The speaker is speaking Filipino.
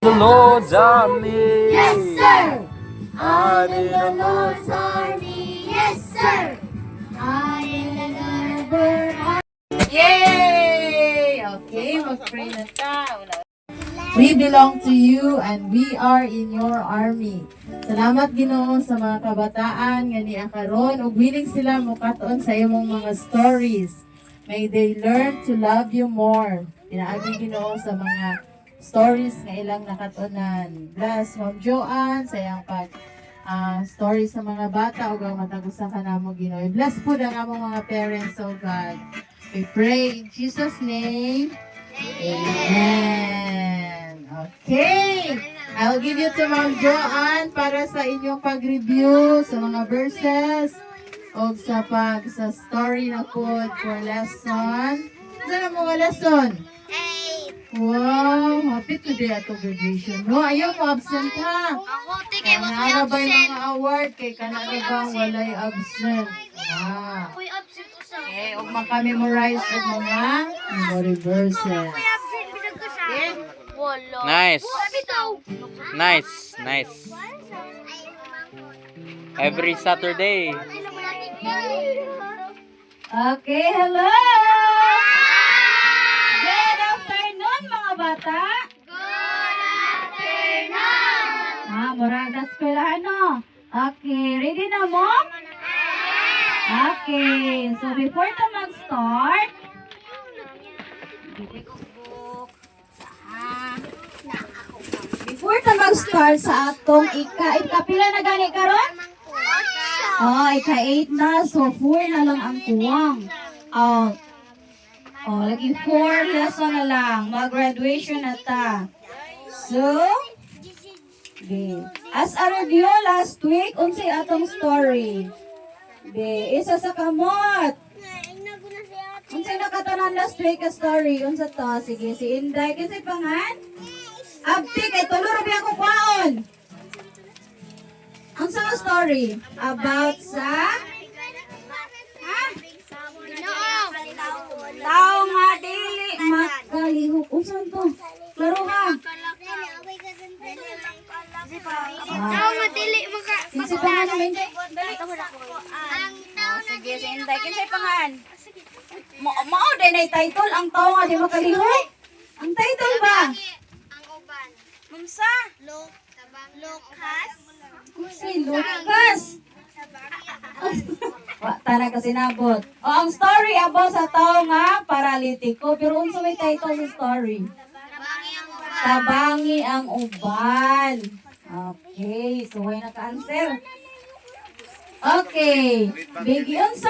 the Lord's army. Yes, sir. I'm in the Lord's army. Yes, sir. I am the Lord's army. Yay! Okay, mag-pray na ta. We belong to you and we are in your army. Salamat Ginoo sa mga kabataan nga niya karon ug willing sila mukaton sa imong mga stories. May they learn to love you more. Pinaagi Ginoo sa mga stories nga ilang nakatunan. Bless Ma'am Joanne sa iyang pag ah, stories sa mga bata ug ang matagusan ka namo Ginoo. Bless po ang among mga parents, oh God. We pray in Jesus' name. Amen. Okay. I'll give you to Ma'am Joanne para sa inyong pag-review sa mga verses o sa pag sa story na po for lesson. Na mga lesson? Wow, happy today ato graduation. No, ayaw mo absent ha. Ako, tige, Kaya na ba yung mga award kay kanana bang walay absent? Ah. Ako'y absent ko sa... Okay, ug maka-memorize og mga memory verses. absent, binag ko sa... Wala. Nice. Nice, nice. Every Saturday. Okay, hello! Good afternoon, mga bata! Good afternoon. Ah, murag na eskwelahan, no? Okay, ready na mo? Okay, so before ta mag-start, before ta mag-start sa atong ika, ikapila na gani karon? Oh, ika-8 na, so 4 na lang ang kuwang. Oh, oh, lagi 4 lesson na lang. Mag-graduation na ta. So, okay. As a review last week, unsay atong story. Okay, isa sa kamot. Unsay nakatanan last week ka story? Unsa to? Sige, si Inday. Kasi pangan? Abdi, kay tulor biya ko kwaon. Ang sa story about sa ha? Tao nga dili makalihok. Unsan to? Klaro ha. Tao madili maka... Namin? Ang tao na Sige, si Inday. Kinsay pangan? Mo mao day na title ang tao nga di makalihok. Ang title ba? Ang uban. Unsa? Lok. Lokas. Si Lucas. Wa tara kasi nabot. O ang story about sa tao nga paralitiko pero unsa may title sa story? Nabangi ang uban. Tabangi ang uban. Okay, so way naka-answer. Okay, bigyan sa